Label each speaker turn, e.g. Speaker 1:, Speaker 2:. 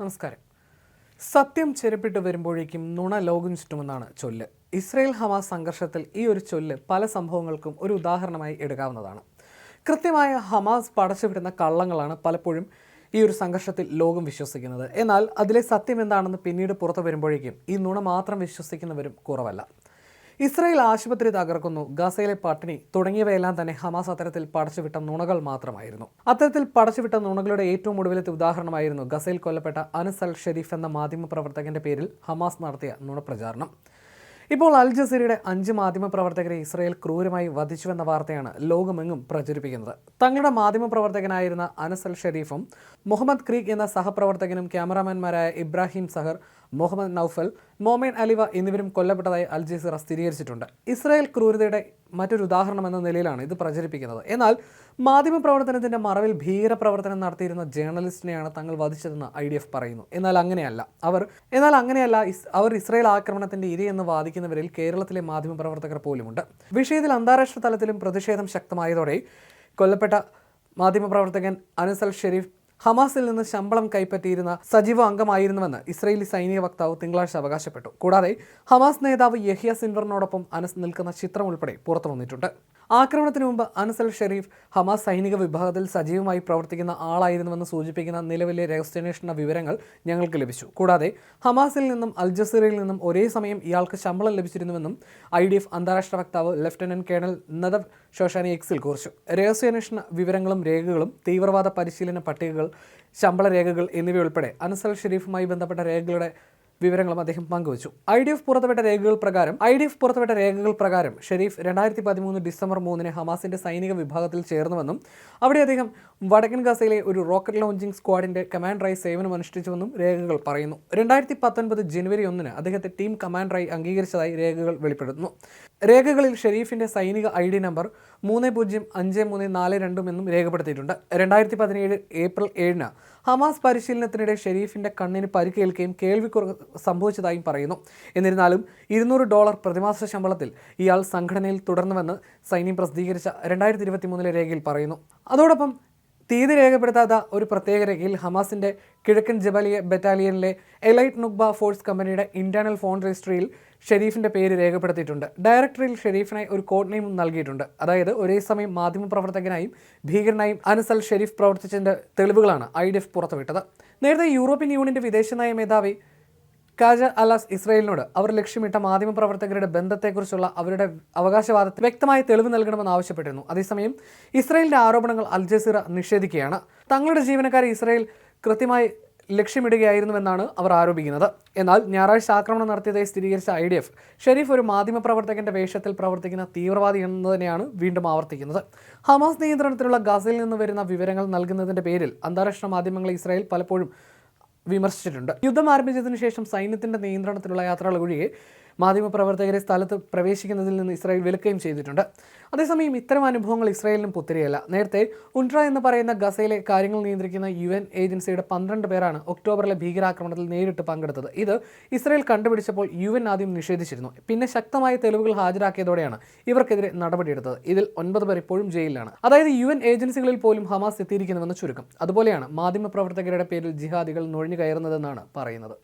Speaker 1: നമസ്കാരം. സത്യം ചെരുപ്പിട്ട് വരുമ്പോഴേക്കും നുണ ലോകം ചുറ്റുമെന്നാണ് ചൊല്ല്. ഇസ്രയേൽ ഹമാസ് സംഘർഷത്തിൽ ഈ ഒരു ചൊല്ല് പല സംഭവങ്ങൾക്കും ഒരു ഉദാഹരണമായി എടുക്കാവുന്നതാണ്. കൃത്യമായ ഹമാസ് പടച്ചുവിടുന്ന കള്ളങ്ങളാണ് പലപ്പോഴും ഈ ഒരു സംഘർഷത്തിൽ ലോകം വിശ്വസിക്കുന്നത്. എന്നാൽ അതിലെ സത്യം എന്താണെന്ന് പിന്നീട് പുറത്തു വരുമ്പോഴേക്കും ഈ നുണ മാത്രം വിശ്വസിക്കുന്നവരും കുറവല്ല. ഇസ്രായേൽ ആശുപത്രി തകർക്കുന്നു. ഗസയിലെ പട്ടിണി തുടങ്ങിയവയെല്ലാം തന്നെ ഹമാസ് അത്തരത്തിൽ പടച്ചുവിട്ട നുണകൾ മാത്രമായിരുന്നു. അത്തരത്തിൽ പടച്ചുവിട്ട നുണകളുടെ ഏറ്റവും ഒടുവിലത്തെ ഉദാഹരണമായിരുന്നു ഗസയിൽ കൊല്ലപ്പെട്ട അനസ് അൽ ഷെരീഫ് എന്ന മാധ്യമപ്രവർത്തകന്റെ പേരിൽ ഹമാസ് നടത്തിയ നുണപ്രചാരണം. ഇപ്പോൾ അൽ ജസീറയുടെ അഞ്ച് മാധ്യമപ്രവർത്തകരെ ഇസ്രായേൽ ക്രൂരമായി വധിച്ചുവെന്ന വാർത്തയാണ് ലോകമെങ്ങും പ്രചരിപ്പിക്കുന്നത്. തങ്ങളുടെ മാധ്യമപ്രവർത്തകനായിരുന്ന അനസ് അൽ ഷെരീഫും മുഹമ്മദ് ക്രീഖ് എന്ന സഹപ്രവർത്തകനും ക്യാമറാമാൻമാരായ ഇബ്രാഹിം സഹർ മുഹമ്മദ് നൌഫൽ മോമേൻ അലിവ എന്നിവരും കൊല്ലപ്പെട്ടതായി അൽ ജസീറ സ്ഥിരീകരിച്ചിട്ടുണ്ട്. ഇസ്രായേൽ ക്രൂരതയുടെ മറ്റൊരു ഉദാഹരണം എന്ന നിലയിലാണ് ഇത് പ്രചരിപ്പിക്കുന്നത്. എന്നാൽ മാധ്യമ പ്രവർത്തനത്തിന്റെ മറവിൽ ഭീകരപ്രവർത്തനം നടത്തിയിരുന്ന ജേർണലിസ്റ്റിനെയാണ് തങ്ങൾ വധിച്ചതെന്ന് ഐ ഡി എഫ് പറയുന്നു. എന്നാൽ അങ്ങനെയല്ല. അവർ എന്നാൽ അങ്ങനെയല്ല അവർ ഇസ്രായേൽ ആക്രമണത്തിന്റെ ഇരയെന്ന് വാദിക്കുന്നവരിൽ കേരളത്തിലെ മാധ്യമപ്രവർത്തകർ പോലുമുണ്ട്. വിഷയത്തിൽ അന്താരാഷ്ട്ര തലത്തിലും പ്രതിഷേധം ശക്തമായതോടെ കൊല്ലപ്പെട്ട മാധ്യമപ്രവർത്തകൻ അനസൽ ഷെരീഫ് ഹമാസിൽ നിന്ന് ശമ്പളം കൈപ്പറ്റിയിരുന്ന സജീവ അംഗമായിരുന്നുവെന്ന് ഇസ്രയേലി സൈനിക വക്താവ് തിങ്കളാഴ്ച അവകാശപ്പെട്ടു. കൂടാതെ ഹമാസ് നേതാവ് യഹിയ സിൻവറിനോടൊപ്പം അനസ് നിൽക്കുന്ന ചിത്രം ഉൾപ്പെടെ പുറത്തു വന്നിട്ടുണ്ട് ആക്രമണത്തിന് മുമ്പ് അനസൽ ഷെരീഫ് ഹമാസ് സൈനിക വിഭാഗത്തിൽ സജീവമായി പ്രവർത്തിക്കുന്ന ആളായിരുന്നുവെന്ന് സൂചിപ്പിക്കുന്ന നിലവിലെ രഹസ്യാന്വേഷണ വിവരങ്ങൾ ഞങ്ങൾക്ക് ലഭിച്ചു. കൂടാതെ ഹമാസിൽ നിന്നും അൽ ജസീറയിൽ നിന്നും ഒരേ സമയം ഇയാൾക്ക് ശമ്പളം ലഭിച്ചിരുന്നുവെന്നും ഐ ഡി എഫ് അന്താരാഷ്ട്ര വക്താവ് ലഫ്റ്റനന്റ് കേണൽ നദവ് ഷോഷാനി എക്സിൽ കുറിച്ചു. രഹസ്യാന്വേഷണ വിവരങ്ങളും രേഖകളും തീവ്രവാദ പരിശീലന പട്ടികകൾ ശമ്പള രേഖകൾ എന്നിവയുൾപ്പെടെ അനസൽ ഷെരീഫുമായി ബന്ധപ്പെട്ട രേഖകളുടെ വിവരങ്ങളും അദ്ദേഹം പങ്കുവച്ചു. ഐ ഡി എഫ് പുറത്തുവിട്ട രേഖകൾ പ്രകാരം ഐ ഡി എഫ് പുറത്തുവിട്ട രേഖകൾ പ്രകാരം ഷെരീഫ് രണ്ടായിരത്തി പതിമൂന്ന് ഡിസംബർ മൂന്നിന് ഹമാസിന്റെ സൈനിക വിഭാഗത്തിൽ ചേർന്നുവെന്നും അവിടെ അദ്ദേഹം വടക്കൻ ഗസയിലെ ഒരു റോക്കറ്റ് ലോഞ്ചിംഗ് സ്ക്വാഡിന്റെ കമാൻഡറായി സേവനം അനുഷ്ഠിച്ചുവെന്നും രേഖകൾ പറയുന്നു. രണ്ടായിരത്തി പത്തൊൻപത് ജനുവരി ഒന്നിന് അദ്ദേഹത്തെ ടീം കമാൻഡറായി അംഗീകരിച്ചതായി രേഖകൾ വെളിപ്പെടുത്തുന്നു. രേഖകളിൽ ഷെരീഫിന്റെ സൈനിക ഐ ഡി നമ്പർ മൂന്ന് പൂജ്യം അഞ്ച് മൂന്ന് നാല് രണ്ടും എന്നും രേഖപ്പെടുത്തിയിട്ടുണ്ട്. രണ്ടായിരത്തി പതിനേഴ് ഏപ്രിൽ ഏഴിന് ഹമാസ് പരിശീലനത്തിനിടെ ഷെരീഫിന്റെ കണ്ണിന് പരിക്കേൽക്കുകയും കേൾവിക്കുറവ് സംഭവിച്ചതായും പറയുന്നു. എന്നിരുന്നാലും ഇരുന്നൂറ് ഡോളർ പ്രതിമാസ ശമ്പളത്തിൽ ഇയാൾ സംഘടനയിൽ തുടർന്നുവെന്ന് സൈന്യം പ്രസിദ്ധീകരിച്ച രണ്ടായിരത്തി ഇരുപത്തി മൂന്നിലെ രേഖയിൽ പറയുന്നു. അതോടൊപ്പം തീയതി രേഖപ്പെടുത്താത്ത ഒരു പ്രത്യേക രേഖയിൽ ഹമാസിന്റെ കിഴക്കൻ ജബാലിയ ബറ്റാലിയനിലെ എലൈറ്റ് നുക്ബ ഫോഴ്സ് കമ്പനിയുടെ ഇന്റേണൽ ഫോൺ രജിസ്ട്രിയിൽ ഷെരീഫിന്റെ പേര് രേഖപ്പെടുത്തിയിട്ടുണ്ട്. ഡയറക്ടറിയിൽ ഷെരീഫിനായി ഒരു കോഡ് നെയിമും നൽകിയിട്ടുണ്ട്. അതായത് ഒരേ സമയം മാധ്യമപ്രവർത്തകനായും ഭീകരനായും അനസൽ ഷെരീഫ് പ്രവർത്തിച്ചതിന്റെ തെളിവുകളാണ് ഐ ഡി എഫ് പുറത്തുവിട്ടത്. നേരത്തെ യൂറോപ്യൻ യൂണിയന്റെ വിദേശനയ മേധാവി കാജ അലാസ് ഇസ്രയേലിനോട് അവർ ലക്ഷ്യമിട്ട മാധ്യമപ്രവർത്തകരുടെ ബന്ധത്തെക്കുറിച്ചുള്ള അവരുടെ അവകാശവാദത്തിൽ വ്യക്തമായ തെളിവ് നൽകണമെന്ന് ആവശ്യപ്പെട്ടിരുന്നു. അതേസമയം ഇസ്രയേലിന്റെ ആരോപണങ്ങൾ അൽ ജസീറ നിഷേധിക്കുകയാണ്. തങ്ങളുടെ ജീവനക്കാരെ ഇസ്രയേൽ കൃത്യമായി ലക്ഷ്യമിടുകയായിരുന്നുവെന്നാണ് അവർ ആരോപിക്കുന്നത്. എന്നാൽ ഞായറാഴ്ച ആക്രമണം നടത്തിയതായി സ്ഥിരീകരിച്ച ഐ ഡി എഫ് ഷെരീഫ് ഒരു മാധ്യമപ്രവർത്തകന്റെ വേഷത്തിൽ പ്രവർത്തിക്കുന്ന തീവ്രവാദി എന്ന് തന്നെയാണ് വീണ്ടും ആവർത്തിക്കുന്നത്. ഹമാസ് നിയന്ത്രണത്തിലുള്ള ഗസയിൽ നിന്ന് വരുന്ന വിവരങ്ങൾ നൽകുന്നതിന്റെ പേരിൽ അന്താരാഷ്ട്ര മാധ്യമങ്ങളെ ഇസ്രായേൽ പലപ്പോഴും വിമർശിച്ചിട്ടുണ്ട്. യുദ്ധം ആരംഭിച്ചതിനു ശേഷം സൈന്യത്തിന്റെ നിയന്ത്രണത്തിലുള്ള യാത്രകൾ ഒഴികെ മാധ്യമപ്രവർത്തകരെ സ്ഥലത്ത് പ്രവേശിക്കുന്നതിൽ നിന്ന് ഇസ്രായേൽ വിലക്കുകയും ചെയ്തിട്ടുണ്ട്. അതേസമയം ഇത്തരം അനുഭവങ്ങൾ ഇസ്രായേലിനും പുത്തിരിയല്ല. നേരത്തെ ഉൻട്ര എന്ന് പറയുന്ന ഗസയിലെ കാര്യങ്ങൾ നിയന്ത്രിക്കുന്ന യു എൻ ഏജൻസിയുടെ പന്ത്രണ്ട് പേരാണ് ഒക്ടോബറിലെ ഭീകരാക്രമണത്തിൽ നേരിട്ട് പങ്കെടുത്തത്. ഇത് ഇസ്രായേൽ കണ്ടുപിടിച്ചപ്പോൾ യു എൻ ആദ്യം നിഷേധിച്ചിരുന്നു. പിന്നെ ശക്തമായ തെളിവുകൾ ഹാജരാക്കിയതോടെയാണ് ഇവർക്കെതിരെ നടപടിയെടുത്തത്. ഇതിൽ ഒൻപത് പേർ ഇപ്പോഴും ജയിലിലാണ്. അതായത് യു എൻ ഏജൻസികളിൽ പോലും ഹമാസ് എത്തിയിരിക്കുന്നുവെന്ന് ചുരുക്കം. അതുപോലെയാണ് മാധ്യമപ്രവർത്തകരുടെ പേരിൽ ജിഹാദികൾ നുഴഞ്ഞു കയറുന്നതെന്നാണ് പറയുന്നത്.